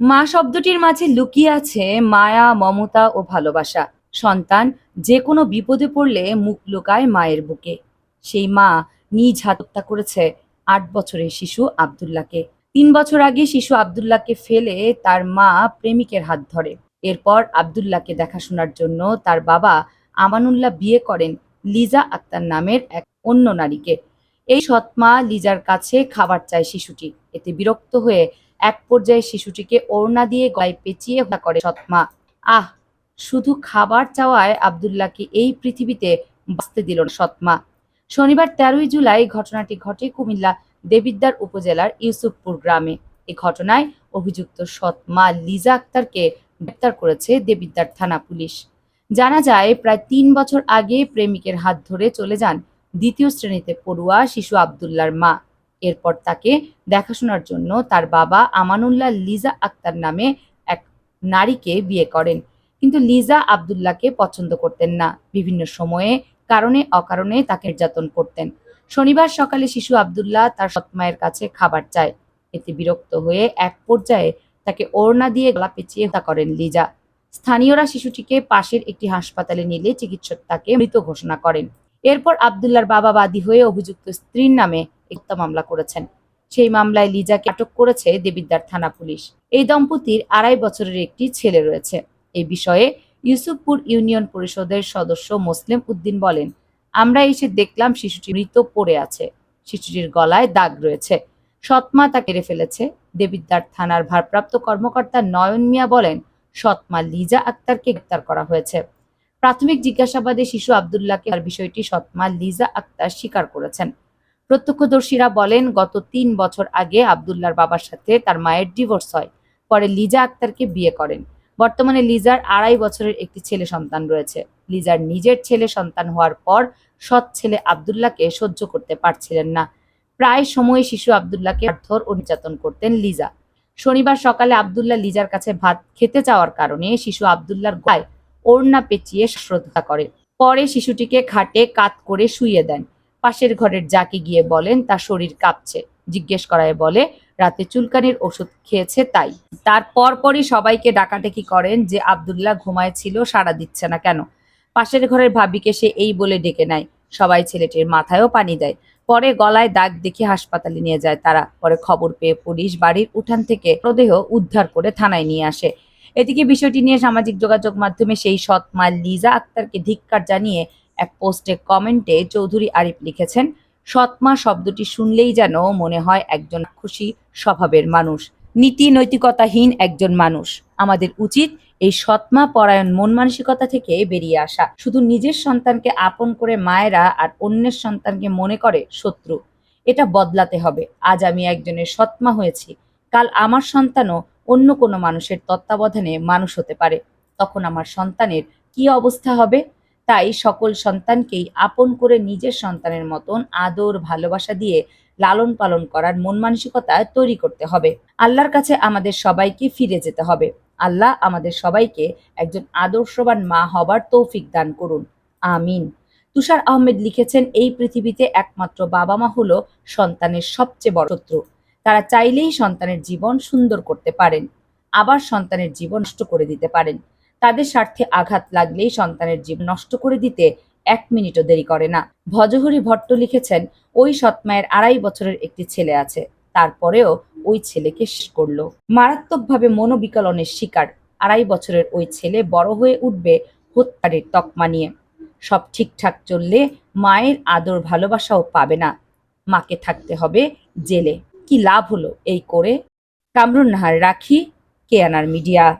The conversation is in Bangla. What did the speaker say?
মা শব্দটির মাঝে লুকিয়ে আছে মায়া, মমতা ও ভালোবাসা। সন্তান যে কোনো বিপদে পড়লে মুখ লুকায় মায়ের বুকে। সেই মা নিজ হাত হত্যা করেছে আট বছরের শিশু আব্দুল্লাহকে। তিন বছর আগে শিশু আব্দুল্লাহকে ফেলে তার মা প্রেমিকের হাত ধরে। এরপর আব্দুল্লাহকে দেখাশোনার জন্য তার বাবা আমানুল্লাহ বিয়ে করেন লিজা আক্তার নামের এক অন্য নারীকে। এই সৎমা লিজার কাছে খাবার চায় শিশুটি। এতে বিরক্ত হয়ে এক পর্যায়ে শিশুটিকে ওড়না দিয়ে গলায় পেঁচিয়ে হত্যা করে সৎমা। আহ, শুধু খাবার চাওয়ায় আব্দুল্লাহকে এই পৃথিবীতে বাঁচতে দিল সৎমা। শনিবার তেরোই জুলাই ঘটনাটি ঘটে কুমিল্লা দেবিদ্দার উপজেলার ইউসুফপুর গ্রামে। এ ঘটনায় অভিযুক্ত সৎমা লিজা আক্তারকে গ্রেপ্তার করেছে দেবিদ্দার থানা পুলিশ। জানা যায়, প্রায় তিন বছর আগে প্রেমিকের হাত ধরে চলে যান দ্বিতীয় শ্রেণীতে পড়ুয়া শিশু আব্দুল্লার মা। এরপর তাকে দেখাশোনার জন্য তার বাবা আমানুল্লাহ লিজা আক্তার নামে এক নারীকে বিয়ে করেন। কিন্তু লিজা আব্দুল্লাহকে পছন্দ করতেন না। বিভিন্ন সময়ে, কারণে, অকারণে তাকে নির্যাতন করতেন। শনিবার সকালে শিশু আবদুল্লাহ তার সৎমায়ের কাছে খাবার চায়। এতে বিরক্ত হয়ে এক পর্যায়ে তাকে ওড়না দিয়ে গলা পেঁচিয়ে হত্যা করেন লিজা। স্থানীয়রা শিশুটিকে পাশের একটি হাসপাতালে নিলে চিকিৎসক তাকে মৃত ঘোষণা করেন। এরপর আব্দুল্লার বাবা বাদী হয়ে অভিযুক্ত স্ত্রীর নামে হত্যা মামলা করেছেন। সেই মামলায় লিজাকে আটক করেছে দেবিদ্দার থানা পুলিশ। এই দম্পতির আড়াই বছরের একটি ছেলে রয়েছে। এই বিষয়ে ইউসুফপুর ইউনিয়ন পরিষদের সদস্য মুসলিম উদ্দিন বলেন, আমরা এসে দেখলাম শিশুটি মৃত পড়ে আছে। শিশুটির গলায় দাগ রয়েছে। সৎমা তা কেড়ে ফেলেছে। দেবিদ্দার থানার ভারপ্রাপ্ত কর্মকর্তা নয়ন মিয়া বলেন, সৎমা লিজা আক্তারকে গ্রেপ্তার করা হয়েছে। প্রাথমিক জিজ্ঞাসাবাদে শিশু আব্দুল্লাহকে তার বিষয়টি সৎমা লিজা আক্তার স্বীকার করেছেন। প্রত্যক্ষদর্শীরা বলেন, গত তিন বছর আগে আব্দুল্লাহর বাবার সাথে তার মায়ের ডিভোর্স হয়, পরে লিজা আক্তারকে বিয়ে করেন। বর্তমানে লিজার আড়াই বছরের একটি ছেলে সন্তান রয়েছে। লিজার নিজের ছেলে সন্তান হওয়ার পর সৎ ছেলে আব্দুল্লাহকে সহ্য করতে পারছিলেন না। প্রায় সময় শিশু আব্দুল্লাহকে মারধর ও নির্যাতন করতেন লিজা। শনিবার সকালে আবদুল্লাহ লিজার কাছে ভাত খেতে চাওয়ার কারণে শিশু আব্দুল্লাহর গায়ে ওড়না পেঁচিয়ে শ্রদ্ধা করে। পরে শিশুটিকে খাটে কাত করে শুইয়ে দেন। পাশের ঘরের যাকে গিয়ে বলেন, তার শরীর কাঁপছে। জিজ্ঞেস করায় বলে, রাতে চুলকানির ওষুধ খেয়েছে তাই। তার পরপরই সবাইকে ডাকাডাকি করেন যে আবদুল্লাহ ঘুমায় ছিল, সাড়া দিচ্ছে না কেন। পাশের ঘরের ভাবিকে সে এই বলে ডেকে নেয়, সবাই ছেলেটির মাথায়ও পানি দেয়। পরে গলায় দাগ দেখে হাসপাতালে নিয়ে যায় তারা। পরে খবর পেয়ে পুলিশ বাড়ির উঠান থেকে মৃতদেহ উদ্ধার করে থানায় নিয়ে আসে। এদিকে বিষয়টি নিয়ে সামাজিক যোগাযোগ মাধ্যমে সেই সৎ মা লিজা আক্তারকে ধিক্কার জানিয়ে এক পোস্টে কমেন্টে চৌধুরী আরিফ লিখেছেন সৎমা শব্দটি শুনলেই যেন মনে হয় একজন খুশি স্বভাবের মানুষ। নীতি নৈতিকতাহীন একজন মানুষ। আমাদের উচিত এই সৎমা পরায়ণ মন মানসিকতা থেকে বেরিয়ে আসা। শুধু নিজের সন্তানকে আপন করে মায়েরা আর অন্যের সন্তানকে মনে করে শত্রু। এটা বদলাতে হবে। আজ আমি একজনের সৎমা হয়েছি। কাল আমার সন্তানও অন্য কোনো মানুষের তত্ত্বাবধানে মানুষ হতে পারে। তখন আমার সন্তানের কি অবস্থা হবে? তাই সকল সন্তানকেই আপন করে নিজের সন্তানের মতন আদর, ভালোবাসা দিয়ে লালন পালন করার মন মানসিকতা তৈরি করতে হবে। আল্লাহর কাছে আমাদের সবাইকে ফিরে যেতে হবে। আল্লাহ আমাদের সবাইকে একজন আদর্শবান মা হবার তৌফিক দান করুন। আমিন। তুষার আহমেদ লিখেছেন, এই পৃথিবীতে একমাত্র বাবা মা হলো সন্তানের সবচেয়ে বড় শত্রু। তারা চাইলেই সন্তানের জীবন সুন্দর করতে পারেন, আবার সন্তানের জীবন নষ্ট করে দিতে পারেন। তাদের স্বার্থে আঘাত লাগলেই সন্তানের জীবন নষ্ট করে দিতে এক মিনিটও দেরি করে না। ভজহরি ভট্ট লিখেছেন, ওই সৎমায়ের আড়াই বছরের একটি ছেলে আছে, তারপরেও ওই ছেলেকে শেষ করল। মারাত্মকভাবে মনোবিকলনের শিকার, আড়াই বছরের ওই ছেলে বড় হয়ে উঠবে হত্যারের তকমা নিয়ে। সব ঠিকঠাক চললে মায়ের আদর ভালোবাসাও পাবে না। মাকে থাকতে হবে জেলে। কি লাভ হলো এই করে? কামরুন নাহার রাখি কেয়ানার মিডিয়া।